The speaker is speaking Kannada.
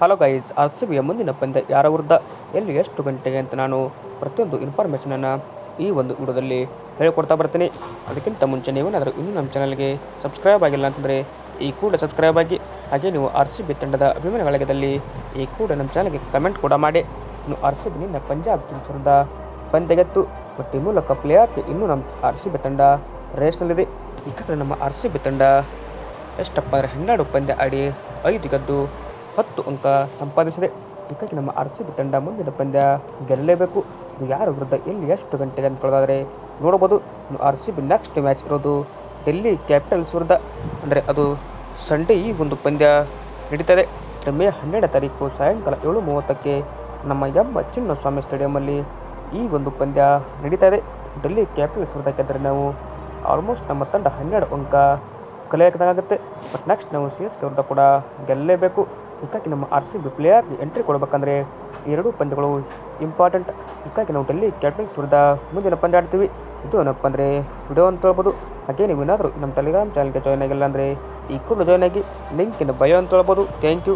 ಹಲೋ ಗೈಸ್ ಆರ್ ಸಿ ಬಿಯ ಮುಂದಿನ ಪಂದ್ಯ ಯಾರ ವಿರುದ್ಧ ಎಲ್ಲಿ ಎಷ್ಟು ಗಂಟೆಗೆ ಅಂತ ನಾನು ಪ್ರತಿಯೊಂದು ಇನ್ಫಾರ್ಮೇಷನನ್ನು ಈ ಒಂದು ವಿಡಿಯೋದಲ್ಲಿ ಹೇಳಿಕೊಡ್ತಾ ಬರ್ತೀನಿ ಅದಕ್ಕಿಂತ ಮುಂಚೆ ನೀವೇನಾದರೂ ಇನ್ನೂ ನಮ್ಮ ಚಾನಲ್ಗೆ ಸಬ್ಸ್ಕ್ರೈಬ್ ಆಗಿಲ್ಲ ಅಂತಂದರೆ ಈ ಕೂಡ ಸಬ್ಸ್ಕ್ರೈಬ್ ಆಗಿ ಹಾಗೆ ನೀವು ಆರ್ ಸಿ ಬಿ ತಂಡದ ಅಭಿಮಾನಿಗಳಾಗಿದ್ದಲ್ಲಿ ಈ ಕೂಡ ನಮ್ಮ ಚಾನಲ್ಗೆ ಕಮೆಂಟ್ ಕೂಡ ಮಾಡಿ ಇನ್ನು ಆರ್ ಸಿ ಬಿ ನಿನ್ನ ಪಂಜಾಬ್ ಕಿಂಗ್ಸ್ ವಿರುದ್ಧ ಪಂದ್ಯಗೆತ್ತು ಬಟ್ ಈ ಮೂಲಕ ಪ್ಲೇಆಫ್ಗೆ ಇನ್ನೂ ನಮ್ಮ ಆರ್ ಸಿ ಬಿ ತಂಡ ರೇಸ್ನಲ್ಲಿದೆ ಈ ಕಡೆ ನಮ್ಮ ಆರ್ ಸಿ ಬಿ ತಂಡ ಎಷ್ಟಪ್ಪ ಅಂದರೆ ಹನ್ನೆರಡು ಪಂದ್ಯ ಆಡಿ ಐದು ಗೆದ್ದು ಹತ್ತು ಅಂಕ ಸಂಪಾದಿಸಿದೆ ಹೀಗಾಗಿ ನಮ್ಮ ಆರ್ ಸಿ ಬಿ ತಂಡ ಮುಂದಿನ ಪಂದ್ಯ ಗೆಲ್ಲಲೇಬೇಕು ಯಾರು ವಿರುದ್ಧ ಎಲ್ಲಿ ಎಷ್ಟು ಗಂಟೆಗೆ ಅಂದ್ಕೊಳ್ಳೋದಾದರೆ ನೋಡ್ಬೋದು R C B next match ಇರೋದು ಡೆಲ್ಲಿ ಕ್ಯಾಪಿಟಲ್ಸ್ ವಿರುದ್ಧ. ಅಂದರೆ ಅದು ಸಂಡೇ ಈ ಒಂದು ಪಂದ್ಯ ನಡೀತದೆ. ಮೇ ಹನ್ನೆರಡು ತಾರೀಕು ಸಾಯಂಕಾಲ ಏಳು ಮೂವತ್ತಕ್ಕೆ ನಮ್ಮ ಎಂ ಚಿನ್ನಸ್ವಾಮಿ ಸ್ಟೇಡಿಯಮಲ್ಲಿ ಈ ಒಂದು ಪಂದ್ಯ ನಡೀತಾ ಇದೆ ಡೆಲ್ಲಿ ಕ್ಯಾಪಿಟಲ್ಸ್ ವಿರುದ್ಧ ಗೆದ್ದರೆ ನಾವು ಆಲ್ಮೋಸ್ಟ್ ನಮ್ಮ ತಂಡ ಹನ್ನೆರಡು ಅಂಕ ಕಲಿಯೋಕ್ಕಾಗುತ್ತೆ ಬಟ್ ನೆಕ್ಸ್ಟ್ ನಾವು ಸಿ ಎಸ್ ಕೆ ವಿರುದ್ಧ ಕೂಡ ಗೆಲ್ಲಲೇಬೇಕು. ಹೀಗಾಗಿ ನಮ್ಮ R C B player entry ಕೊಡಬೇಕಂದ್ರೆ ಎರಡೂ ಪಂದ್ಯಗಳು ಇಂಪಾರ್ಟೆಂಟ್ ಹೀಗಾಗಿ ನಾವು ಡೆಲ್ಲಿ ಕ್ಯಾಪಿಟಲ್ಸ್ ವಿರುದ್ಧ ಮುಂದಿನ ಪಂದ್ಯ ಆಡ್ತೀವಿ. ಇದು ಏನಪ್ಪ ಅಂದರೆ ವಿಡಿಯೋ ಅಂತ ಹೇಳ್ಬೋದು. ಹಾಗೆ ನೀವು ಏನಾದರೂ ನಮ್ಮ ಟೆಲಿಗ್ರಾಮ್ ಚಾನಲ್ಗೆ ಜಾಯ್ನ್ ಆಗಿಲ್ಲ ಅಂದರೆ ಈ ಕೂಡ ಜಾಯ್ನ್ ಆಗಿ ಲಿಂಕಿನ ಬಯೋ ಅಂತ ಹೇಳ್ಬೋದು. Thank you